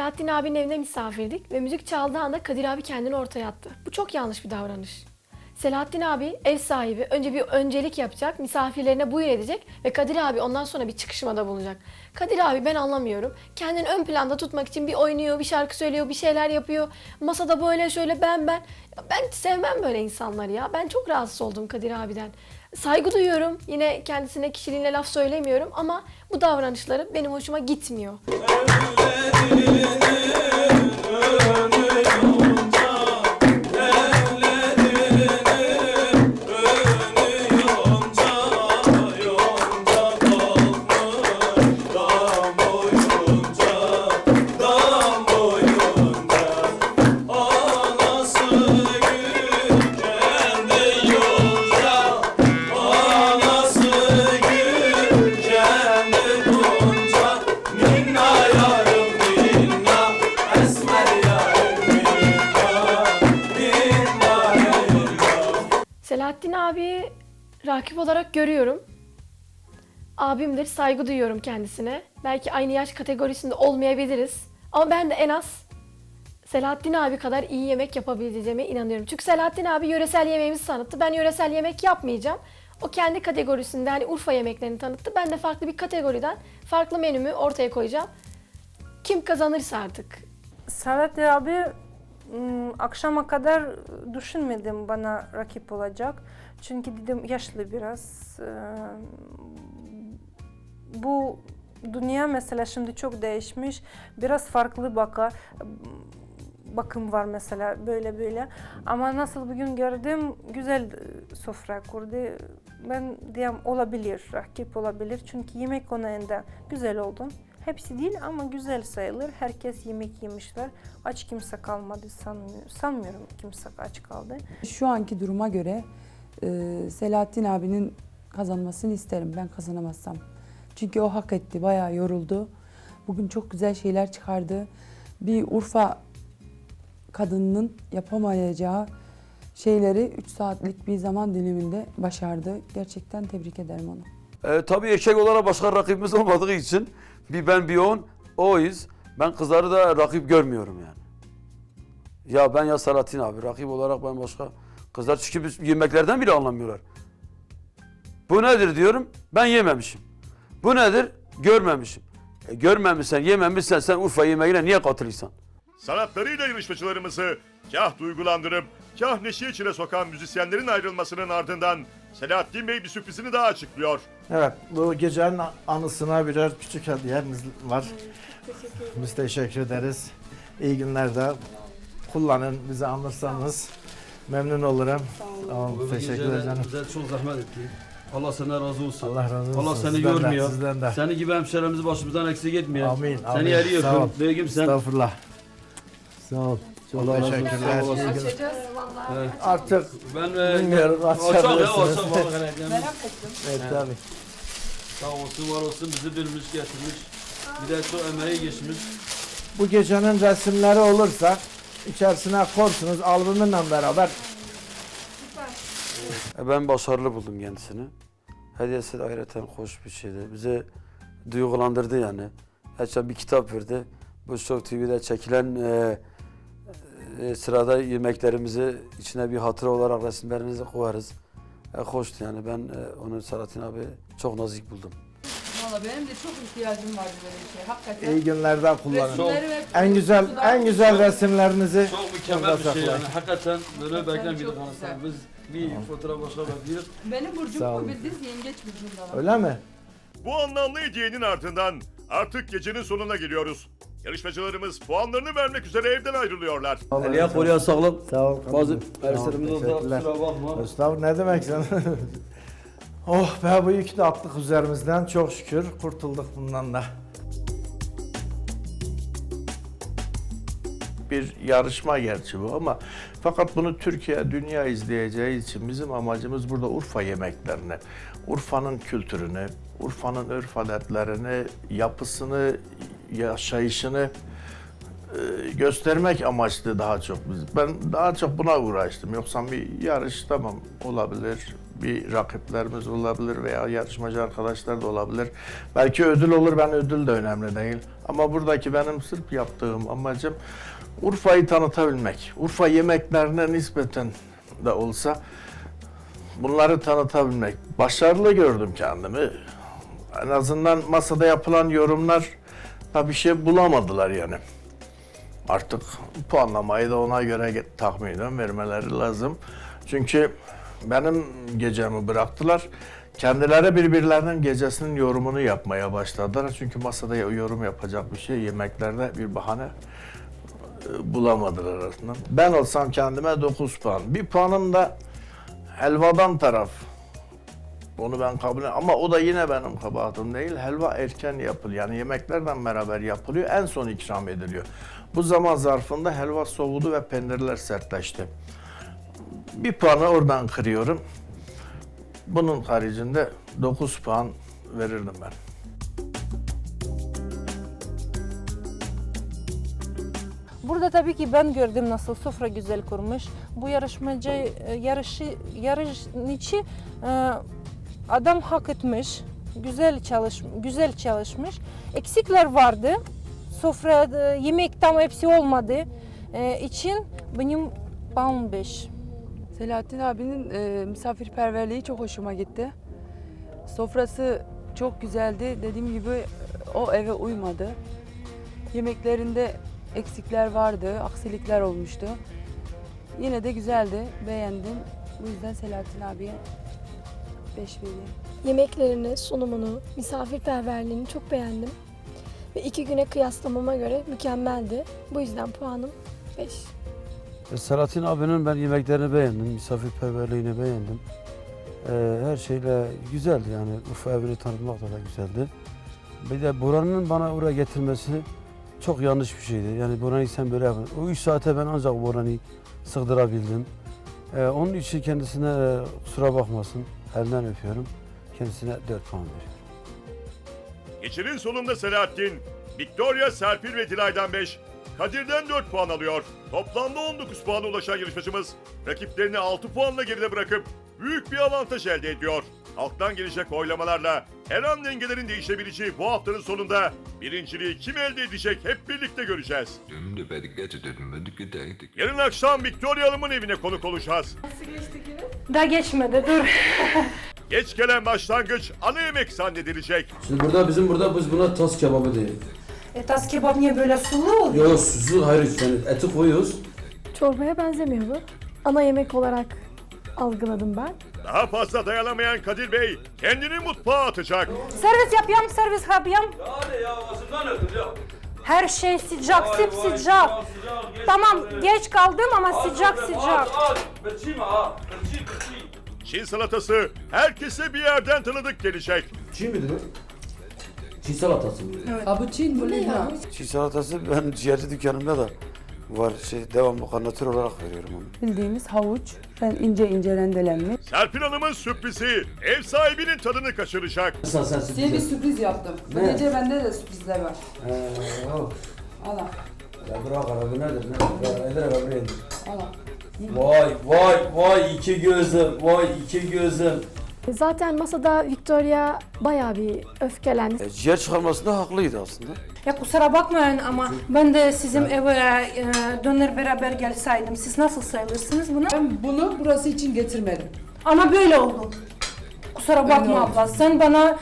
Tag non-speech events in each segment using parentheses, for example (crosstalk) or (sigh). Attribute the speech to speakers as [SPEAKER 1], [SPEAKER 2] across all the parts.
[SPEAKER 1] Selahattin abinin evine misafirdik ve müzik çaldığı anda Kadir abi kendini ortaya attı. Bu çok yanlış bir davranış. Selahattin abi ev sahibi önce bir öncelik yapacak, misafirlerine buyur edecek ve Kadir abi ondan sonra bir çıkışmada bulunacak. Kadir abi ben anlamıyorum. Kendini ön planda tutmak için bir oynuyor, bir şarkı söylüyor, bir şeyler yapıyor. Masada böyle şöyle ben ben. Ben sevmem böyle insanları ya. Ben çok rahatsız oldum Kadir abiden. Saygı duyuyorum. Yine kendisine kişiliğine laf söylemiyorum ama bu davranışları benim hoşuma gitmiyor. Yeah. Görüyorum. Abimdir, saygı duyuyorum kendisine. Belki aynı yaş kategorisinde olmayabiliriz. Ama ben de en az Selahattin abi kadar iyi yemek yapabileceğime inanıyorum. Çünkü Selahattin abi yöresel yemeğimizi tanıttı. Ben yöresel yemek yapmayacağım. O kendi kategorisinde hani Urfa yemeklerini tanıttı. Ben de farklı bir kategoriden farklı menümü ortaya koyacağım. Kim kazanırsa artık.
[SPEAKER 2] Selahattin abi akşama kadar düşünmedim bana rakip olacak. Çünkü dedim yaşlı biraz. Eee, Bu dünya mesela şimdi çok değişmiş. Biraz farklı baka bakım var mesela böyle böyle. Ama nasıl bugün gördüm güzel sofra kurdu. Ben diyem olabilir, rakip olabilir. Çünkü yemek konusunda güzel oldu. Hepsi değil ama güzel sayılır. Herkes yemek yemişler. Aç kimse kalmadı sanmıyorum. Sanmıyorum kimse aç kaldı.
[SPEAKER 3] Şu anki duruma göre e, Selahattin abinin kazanmasını isterim ben kazanamazsam. Çünkü o hak etti, bayağı yoruldu. Bugün çok güzel şeyler çıkardı. Bir Urfa kadınının yapamayacağı şeyleri 3 saatlik bir zaman diliminde başardı. Gerçekten tebrik ederim onu.
[SPEAKER 4] E, tabii erkek olarak başka rakibimiz olmadığı için bir ben bir on oyuz. Ben kızları da rakip görmüyorum yani. Ya ben ya Salatin abi rakip olarak ben başka kızlar çünkü yemeklerden bile anlamıyorlar. Bu nedir diyorum ben yememişim. Bu nedir görmemişim. E, görmemişsen yememişsen sen Urfa yemeğine niye katılırsan?
[SPEAKER 5] Sanatlarıyla yarışmacılarımızı kah duygulandırıp kah neşe içine sokan müzisyenlerin ayrılmasının ardından Selahattin Bey bir sürprizini daha açıklıyor.
[SPEAKER 6] Evet, bu gecenin anısına birer küçük hediyemiz var. Biz teşekkür ederiz. İyi günlerde kullanın, bizi anırsanız memnun olurum. Sağ olun, teşekkür ederim.
[SPEAKER 7] Bize çok zahmet etti. Allah senden razı olsun.
[SPEAKER 6] Allah razı olsun.
[SPEAKER 7] Allah seni
[SPEAKER 6] Sizden de,
[SPEAKER 7] yormuyor.
[SPEAKER 6] sizden de.
[SPEAKER 7] Seni gibi hemşerimizi başımızdan eksik etmiyor.
[SPEAKER 6] Amin,
[SPEAKER 7] Seni
[SPEAKER 6] amin.
[SPEAKER 7] yeri
[SPEAKER 6] Sağ ol.
[SPEAKER 7] öpüyorum. Beygim sen.
[SPEAKER 6] Estağfurullah. Sağ ol.
[SPEAKER 7] Allah razı olsun.
[SPEAKER 6] teşekkürler.
[SPEAKER 7] Sağ olasın.
[SPEAKER 1] Açacağız vallahi.
[SPEAKER 6] Artık
[SPEAKER 7] Ben e,
[SPEAKER 6] Bilmiyorum,
[SPEAKER 7] ya
[SPEAKER 6] açabilirsiniz.
[SPEAKER 7] açak. vallahi yani.
[SPEAKER 6] evet, tabii.
[SPEAKER 7] Sağ olsun var olsun bizi bilmiş getirmiş. Bir de çok emeği geçmiş.
[SPEAKER 6] Bu gecenin resimleri olursa içerisine korsunuz albümünle beraber
[SPEAKER 4] E, ben başarılı buldum kendisini. Hediyesi de ayrıca hoş bir şeydi. Bizi duygulandırdı yani. Geçen bir kitap verdi. Bu Show TV'de çekilen e, e, sırada yemeklerimizi içine bir hatıra olarak resimlerinizi koyarız. E, hoştu yani ben e, onu Salatin abi çok nazik buldum.
[SPEAKER 8] Valla benim de çok ihtiyacım vardı böyle bir şey. Hakikaten.
[SPEAKER 6] iyi günlerde kullanın.
[SPEAKER 8] Resimleri
[SPEAKER 6] En güzel
[SPEAKER 8] kutudan-
[SPEAKER 6] en güzel resimlerinizi
[SPEAKER 7] Çok mükemmel bir şey yani. Hakikaten böyle
[SPEAKER 8] Gerçekten
[SPEAKER 7] beklemiyorduk
[SPEAKER 8] çok güzel.
[SPEAKER 7] Biz bir fotoğraf başarabiliyoruz.
[SPEAKER 8] Benim burcum
[SPEAKER 6] Sağ
[SPEAKER 8] bu
[SPEAKER 6] olun.
[SPEAKER 8] bildiğiniz yengeç burcundan.
[SPEAKER 6] Öyle mi?
[SPEAKER 5] Bu anlamlı hediyenin ardından artık gecenin sonuna geliyoruz. Yarışmacılarımız puanlarını vermek üzere evden ayrılıyorlar.
[SPEAKER 7] Eliye koruya sağlık.
[SPEAKER 6] Sağ ol.
[SPEAKER 7] Bazı olsa
[SPEAKER 6] teşekkürler.
[SPEAKER 7] kusura bakma.
[SPEAKER 6] Mustafa ne demek sen? (laughs) oh be bu yükü de attık üzerimizden çok şükür kurtulduk bundan da.
[SPEAKER 9] bir yarışma gerçi bu ama fakat bunu Türkiye, dünya izleyeceği için bizim amacımız burada Urfa yemeklerini, Urfa'nın kültürünü, Urfa'nın örf adetlerini, yapısını, yaşayışını e, göstermek amaçlı daha çok biz. Ben daha çok buna uğraştım. Yoksa bir yarış tamam olabilir. bir rakiplerimiz olabilir veya yarışmacı arkadaşlar da olabilir. Belki ödül olur, ben ödül de önemli değil. Ama buradaki benim sırf yaptığım amacım Urfa'yı tanıtabilmek. Urfa yemeklerine nispeten de olsa bunları tanıtabilmek. Başarılı gördüm kendimi. En azından masada yapılan yorumlar da bir şey bulamadılar yani. Artık puanlamayı da ona göre tahminen vermeleri lazım. Çünkü benim gecemi bıraktılar. Kendileri birbirlerinin gecesinin yorumunu yapmaya başladılar. Çünkü masada yorum yapacak bir şey, yemeklerde bir bahane e, bulamadılar arasında. Ben olsam kendime 9 puan. Bir puanım da helvadan taraf. Onu ben kabul ama o da yine benim kabahatim değil. Helva erken yapılıyor. Yani yemeklerden beraber yapılıyor. En son ikram ediliyor. Bu zaman zarfında helva soğudu ve peynirler sertleşti. Bir puanı oradan kırıyorum. Bunun haricinde 9 puan verirdim ben.
[SPEAKER 2] Burada tabii ki ben gördüm nasıl sofra güzel kurmuş. Bu yarışmacı, e, yarışı, yarışçı e, adam hak etmiş. Güzel çalış, güzel çalışmış. Eksikler vardı. Sofrada yemek tam hepsi olmadı. E, için benim puan 5.
[SPEAKER 3] Selahattin abinin e, misafirperverliği çok hoşuma gitti. Sofrası çok güzeldi. Dediğim gibi e, o eve uymadı. Yemeklerinde eksikler vardı, aksilikler olmuştu. Yine de güzeldi, beğendim. Bu yüzden Selahattin abiye 5 vereyim.
[SPEAKER 1] Yemeklerini, sunumunu, misafirperverliğini çok beğendim. Ve iki güne kıyaslamama göre mükemmeldi. Bu yüzden puanım 5.
[SPEAKER 4] E, Selahattin abinin ben yemeklerini beğendim, misafirperverliğini beğendim. E, her şeyle güzeldi yani Urfa evini tanıtmak da, da güzeldi. Bir de Boran'ın bana oraya getirmesi çok yanlış bir şeydi. Yani Boran'ı sen böyle yapın. O üç saate ben ancak Boran'ı sığdırabildim. E, onun için kendisine e, kusura bakmasın. Elinden öpüyorum. Kendisine 4 puan veriyorum.
[SPEAKER 5] Geçerin sonunda Selahattin, Victoria, Serpil ve Dilay'dan 5, Kadir'den 4 puan alıyor. Toplamda 19 puana ulaşan yarışmacımız rakiplerini 6 puanla geride bırakıp büyük bir avantaj elde ediyor. Halktan gelecek oylamalarla her an dengelerin değişebileceği bu haftanın sonunda birinciliği kim elde edecek hep birlikte göreceğiz. Yarın akşam Victoria Hanım'ın evine konuk olacağız.
[SPEAKER 2] Daha geçmedi dur.
[SPEAKER 5] Geç gelen başlangıç ana yemek zannedilecek.
[SPEAKER 7] Şimdi burada bizim burada biz buna tas kebabı diyoruz.
[SPEAKER 2] E, tas kebap niye böyle sulu oluyor?
[SPEAKER 7] Yok susu hayır yani eti koyuyoruz.
[SPEAKER 1] Çorbaya benzemiyor bu. Ana yemek olarak algıladım ben.
[SPEAKER 5] Daha fazla dayanamayan Kadir Bey kendini mutfağa atacak.
[SPEAKER 2] Servis yapıyorum, servis yapıyorum.
[SPEAKER 7] Hadi ya ağzından öpür ya.
[SPEAKER 2] Her şey sıcak, sip sıcak. Tamam, geç kaldım ama sıcak sıcak.
[SPEAKER 7] Bıçıyım ha. Bıçı bıçı.
[SPEAKER 5] Çin salatası herkese bir yerden tanıdık gelecek.
[SPEAKER 7] Çiğ midir o? Çiğ salatası mı?
[SPEAKER 8] Ha bu Çin bu ne ya?
[SPEAKER 4] Çiğ salatası ben ciğerci dükkanımda da var. Şey, devamlı kanatör olarak veriyorum onu.
[SPEAKER 3] Bildiğimiz havuç, ben ince ince rendelenmiş.
[SPEAKER 5] Serpil Hanım'ın sürprizi ev sahibinin tadını kaçıracak.
[SPEAKER 7] Sen sen
[SPEAKER 8] Size bir sürpriz yaptım. Bu
[SPEAKER 7] Ne?
[SPEAKER 8] gece bende de sürprizler var.
[SPEAKER 7] Eee yok.
[SPEAKER 8] Allah.
[SPEAKER 7] Ya bırak abi nedir nedir? Ya nedir abi nedir?
[SPEAKER 8] Allah.
[SPEAKER 7] Vay vay vay iki gözüm vay iki gözüm.
[SPEAKER 1] Zaten masada Victoria bayağı bir öfkelendi.
[SPEAKER 4] E, ciğer çıkarmasında haklıydı aslında.
[SPEAKER 2] Ya kusura bakmayın ama ben de sizin eve e, döner beraber gelseydim. Siz nasıl sayılırsınız bunu?
[SPEAKER 8] Ben bunu burası için getirmedim.
[SPEAKER 2] Ama böyle oldu. Kusura bakma
[SPEAKER 8] oldu.
[SPEAKER 2] abla. Sen bana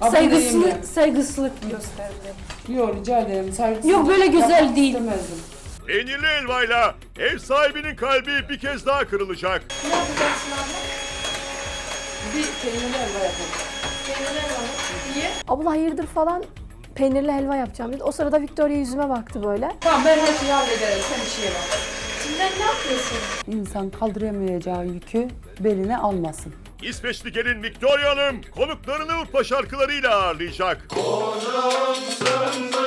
[SPEAKER 8] Abla
[SPEAKER 2] saygısızlık, saygısızlık gösterdin.
[SPEAKER 8] Yok rica ederim. Saygısızlık
[SPEAKER 2] Yok, böyle güzel
[SPEAKER 8] yapmak
[SPEAKER 2] değil.
[SPEAKER 8] istemezdim.
[SPEAKER 5] Peynirli helvayla ev sahibinin kalbi bir kez daha kırılacak.
[SPEAKER 8] Bir peynirli helva yapalım.
[SPEAKER 1] Abla hayırdır falan peynirli helva yapacağım dedi. O sırada Victoria yüzüme baktı böyle.
[SPEAKER 8] Tamam ben her şeyi hallederim. Sen işe bak.
[SPEAKER 3] İnsan kaldıramayacağı yükü beline almasın.
[SPEAKER 5] İsveçli gelin Victoria Hanım konuklarını Urfa şarkılarıyla ağırlayacak.
[SPEAKER 10] Konumsun